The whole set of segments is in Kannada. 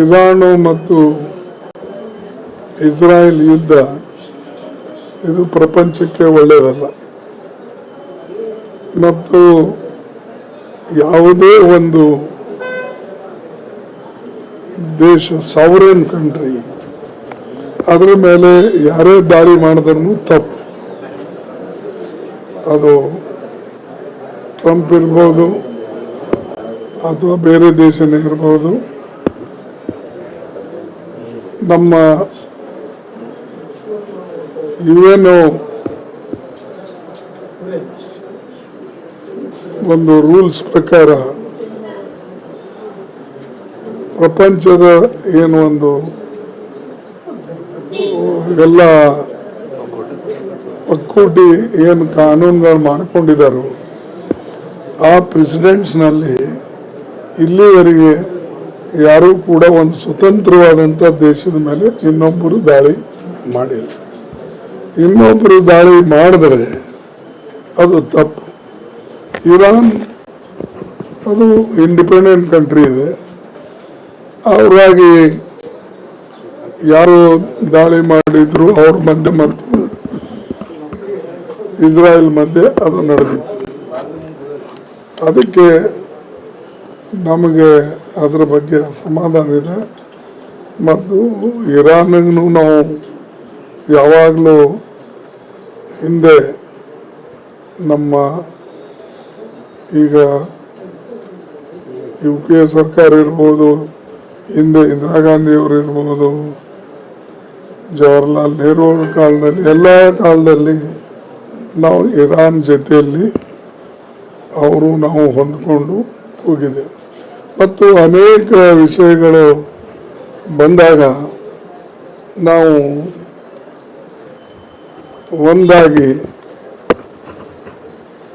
ಇರಾನು ಮತ್ತು ಇಸ್ರಾಯೇಲ್ ಯುದ್ಧ, ಇದು ಪ್ರಪಂಚಕ್ಕೆ ಒಳ್ಳೆಯದಲ್ಲ. ಮತ್ತು ಯಾವುದೇ ಒಂದು ದೇಶ ಸಾವರೇನ್ ಕಂಟ್ರಿ ಅದರ ಮೇಲೆ ಯಾರೇ ದಾರಿ ಮಾಡಿದ್ರು ತಪ್ಪು. ಅದು ಟ್ರಂಪ್ ಇರ್ಬೋದು, ಅಥವಾ ಬೇರೆ ದೇಶನೇ ಇರ್ಬೋದು ನಮ್ಮ ಇವೇನು ಒಂದು ರೂಲ್ಸ್ ಪ್ರಕಾರ ಪ್ರಪಂಚದ ಏನು ಒಂದು ಎಲ್ಲ ಒಕ್ಕೂಟಿ ಏನು ಕಾನೂನುಗಳು ಮಾಡಿಕೊಂಡಿದ್ದಾರೋ, ಆ ಪ್ರೆಸಿಡೆಂಟ್ಸ್ನಲ್ಲಿ ಇಲ್ಲಿವರೆಗೆ ಯಾರೂ ಕೂಡ ಒಂದು ಸ್ವತಂತ್ರವಾದಂಥ ದೇಶದ ಮೇಲೆ ಇನ್ನೊಬ್ಬರು ದಾಳಿ ಮಾಡಿಲ್ಲ. ಇನ್ನೊಬ್ಬರು ದಾಳಿ ಮಾಡಿದ್ರೆ ಅದು ತಪ್ಪು. ಇರಾನ್, ಅದು ಇಂಡಿಪೆಂಡೆಂಟ್ ಕಂಟ್ರಿ ಇದೆ. ಅವರಾಗಿ ಯಾರು ದಾಳಿ ಮಾಡಿದ್ರು, ಅವ್ರ ಮಧ್ಯೆ ಮತ್ತು ಇಸ್ರಾಯೇಲ್ ಮಧ್ಯೆ ಅದು ನಡೆದಿತ್ತು. ಅದಕ್ಕೆ ನಮಗೆ ಅದರ ಬಗ್ಗೆ ಸಮಾಧಾನ ಇದೆ. ಮತ್ತು ಇರಾನ್ಗೂ ನಾವು ಯಾವಾಗಲೂ ಹಿಂದೆ ನಮ್ಮ ಈಗ ಯು ಪಿ ಎ ಸರ್ಕಾರ ಇರ್ಬೋದು, ಹಿಂದೆ ಇಂದಿರಾ ಗಾಂಧಿಯವರು ಇರ್ಬೋದು, ಜವಾಹರ್ಲಾಲ್ ನೆಹರು ಅವರ ಕಾಲದಲ್ಲಿ, ಎಲ್ಲ ಕಾಲದಲ್ಲಿ ನಾವು ಇರಾನ್ ಜೊತೆಯಲ್ಲಿ ಅವರು ನಾವು ಹೊಂದ್ಕೊಂಡು ಹೋಗಿದ್ದೇವೆ ಮತ್ತು ಅನೇಕ ವಿಷಯಗಳು ಬಂದಾಗ ನಾವು ಒಂದಾಗಿ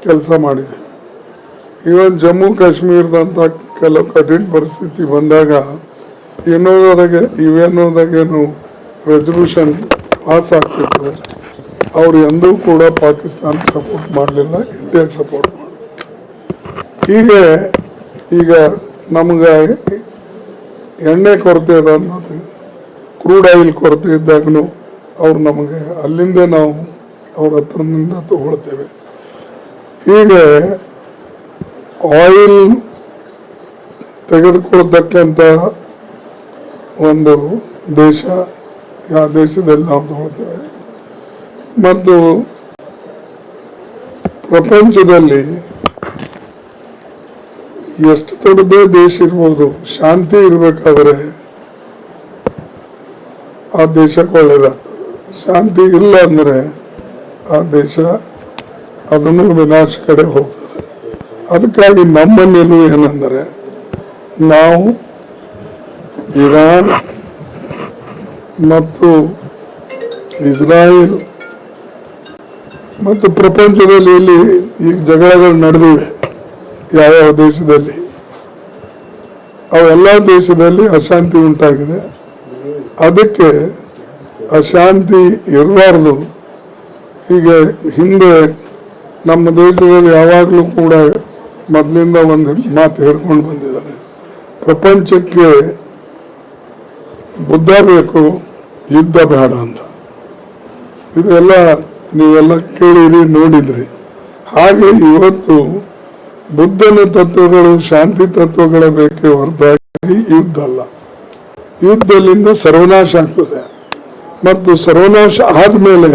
ಕೆಲಸ ಮಾಡಿದೆ. ಇವನ್ ಜಮ್ಮು ಕಾಶ್ಮೀರದಂಥ ಕೆಲವು ಕಠಿಣ ಪರಿಸ್ಥಿತಿ ಬಂದಾಗ ಏನೋದಾಗೆ ಇವೇನೋದಾಗೇನು ರೆಸಲ್ಯೂಷನ್ ಪಾಸ್ ಆಗ್ತಿತ್ತು, ಅವ್ರು ಎಂದೂ ಕೂಡ ಪಾಕಿಸ್ತಾನ ಸಪೋರ್ಟ್ ಮಾಡಲಿಲ್ಲ ಇಂಡಿಯಾಗೆ ಸಪೋರ್ಟ್ ಮಾಡಿದ್ರು ಹೀಗೆ ಈಗ ನಮ್ಗೆ ಎಣ್ಣೆ ಕೊರತೆ ಅದ ಅನ್ನೋದು ಕ್ರೂಡ್ ಆಯಿಲ್ ಕೊರತೆ ಇದ್ದಾಗನು ಅವ್ರು ನಮಗೆ ಅಲ್ಲಿಂದ ನಾವು ಅವ್ರ ಹತ್ರನಿಂದ ತಗೊಳ್ತೇವೆ. ಹೀಗೆ ಆಯಿಲ್ ತೆಗೆದುಕೊಳ್ತಕ್ಕಂಥ ಒಂದು ದೇಶ ಯಾವ ದೇಶದಲ್ಲಿ ನಾವು ತಗೊಳ್ತೇವೆ. ಮತ್ತು ಪ್ರಪಂಚದಲ್ಲಿ ಎಷ್ಟು ದೊಡ್ಡದೇ ದೇಶ ಇರ್ಬೋದು, ಶಾಂತಿ ಇರಬೇಕಾದ್ರೆ ಆ ದೇಶಕ್ಕೆ ಒಳ್ಳೇದಾಗ್ತದೆ ಶಾಂತಿ ಇಲ್ಲ ಅಂದ್ರೆ ಆ ದೇಶ ಅದನ್ನು ವಿನಾಶ ಕಡೆ ಹೋಗ್ತದೆ. ಅದಕ್ಕಾಗಿ ನಮ್ಮ ನಿಲುವು ಏನಂದರೆ, ನಾವು ಇರಾನ್ ಮತ್ತು ಇಸ್ರಾಯೇಲ್ ಮತ್ತು ಪ್ರಪಂಚದಲ್ಲಿ ಇಲ್ಲಿ ಈಗ ಜಗಳಗಳು ನಡೆದಿವೆ. ಯಾವ್ಯಾವ ದೇಶದಲ್ಲಿ? ಅವೆಲ್ಲ ದೇಶದಲ್ಲಿ ಅಶಾಂತಿ ಉಂಟಾಗಿದೆ. ಅದಕ್ಕೆ ಅಶಾಂತಿ ಇರಬಾರ್ದು. ಈಗ ಹಿಂದೆ ನಮ್ಮ ದೇಶದಲ್ಲಿ ಯಾವಾಗಲೂ ಕೂಡ ಮೊದಲಿಂದ ಒಂದು ಮಾತು ಹೇಳ್ಕೊಂಡು ಬಂದಿದ್ದಾರೆ. ಪ್ರಪಂಚಕ್ಕೆ ಬುದ್ಧ ಬೇಕು, ಯುದ್ಧ ಬೇಡ ಅಂತ. ಇದೆಲ್ಲ ನೀವೆಲ್ಲ ಕೇಳಿರಿ, ನೋಡಿದ್ರಿ. ಹಾಗೆ ಇವತ್ತು ಬುದ್ಧನ ತತ್ವಗಳು, ಶಾಂತಿ ತತ್ವಗಳ ಬೇಕೆ ಹೊರತಾಗಿ ಯುದ್ಧ ಅಲ್ಲ ಯುದ್ಧದಿಂದ ಸರ್ವನಾಶ ಆಗ್ತದೆ. ಮತ್ತು ಸರ್ವನಾಶ ಆದ್ಮೇಲೆ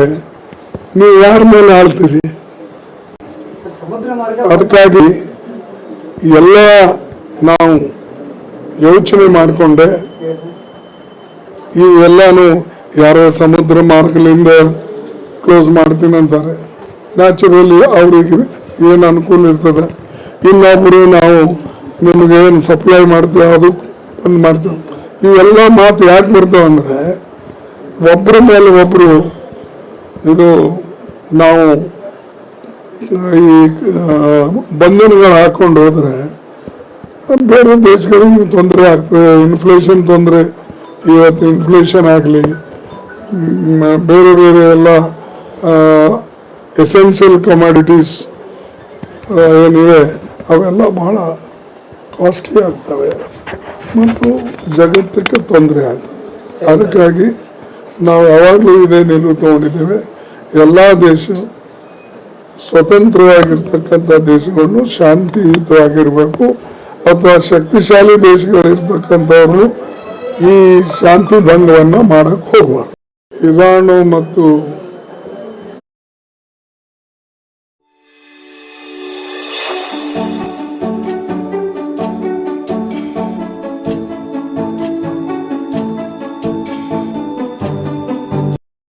ನೀವು ಯಾರ ಮೇಲೆ ಆಳ್ತೀರಿ? ಅದಕ್ಕಾಗಿ ಎಲ್ಲ ನಾವು ಯೋಚನೆ ಮಾಡಿಕೊಂಡೆ, ಇವೆಲ್ಲಾನು ಯಾರ ಸಮುದ್ರ ಮಾರ್ಗದಿಂದ ಕ್ಲೋಸ್ ಮಾಡ್ತೀನಿ ಅಂತಾರೆ ನ್ಯಾಚುರಲಿ ಅವ್ರಿಗೆ ಏನು ಅನುಕೂಲ ಇರ್ತದೆ? ಇನ್ನೊಬ್ಬರು ನಾವು ನಿಮಗೆ ಏನು ಸಪ್ಲೈ ಮಾಡ್ತೀವಿ ಅದು ಬಂದು ಮಾಡ್ತೀವಿ. ಇವೆಲ್ಲ ಮಾತು ಯಾಕೆ ಬರ್ತಾವೆ ಅಂದರೆ ಒಬ್ಬರ ಮೇಲೆ ಒಬ್ಬರು ಇದು ನಾವು ಈ ಬಂಧನಗಳು ಹಾಕ್ಕೊಂಡು ಹೋದರೆ ಬೇರೆ ದೇಶಗಳಿಗೆ ತೊಂದರೆ ಆಗ್ತದೆ ಇನ್ಫ್ಲೇಷನ್ ತೊಂದರೆ, ಇವತ್ತು ಇನ್ಫ್ಲೇಷನ್ ಆಗಲಿ ಬೇರೆ ಬೇರೆ ಎಲ್ಲ ಎಸೆನ್ಷಿಯಲ್ ಕಮಾಡಿಟೀಸ್ ಏನಿವೆ ಅವೆಲ್ಲ ಬಹಳ ಕಾಸ್ಟ್ಲಿ ಆಗ್ತವೆ. ಮತ್ತು ಜಗತ್ತಕ್ಕೆ ತೊಂದರೆ ಆಗ್ತದೆ ಅದಕ್ಕಾಗಿ ನಾವು ಯಾವಾಗಲೂ ಇದೇ ನಿಲುವು ತಗೊಂಡಿದ್ದೇವೆ. ಎಲ್ಲ ದೇಶ ಸ್ವತಂತ್ರವಾಗಿರ್ತಕ್ಕಂಥ ದೇಶಗಳನ್ನು ಶಾಂತಿಯುತವಾಗಿರಬೇಕು. ಅಥವಾ ಶಕ್ತಿಶಾಲಿ ದೇಶಗಳಿರ್ತಕ್ಕಂಥವ್ರು ಈ ಶಾಂತಿ ಭಂಗವನ್ನು ಮಾಡಕ್ಕೆ ಹೋಗಬಾರ್ದು. ಇರಾನು ಮತ್ತು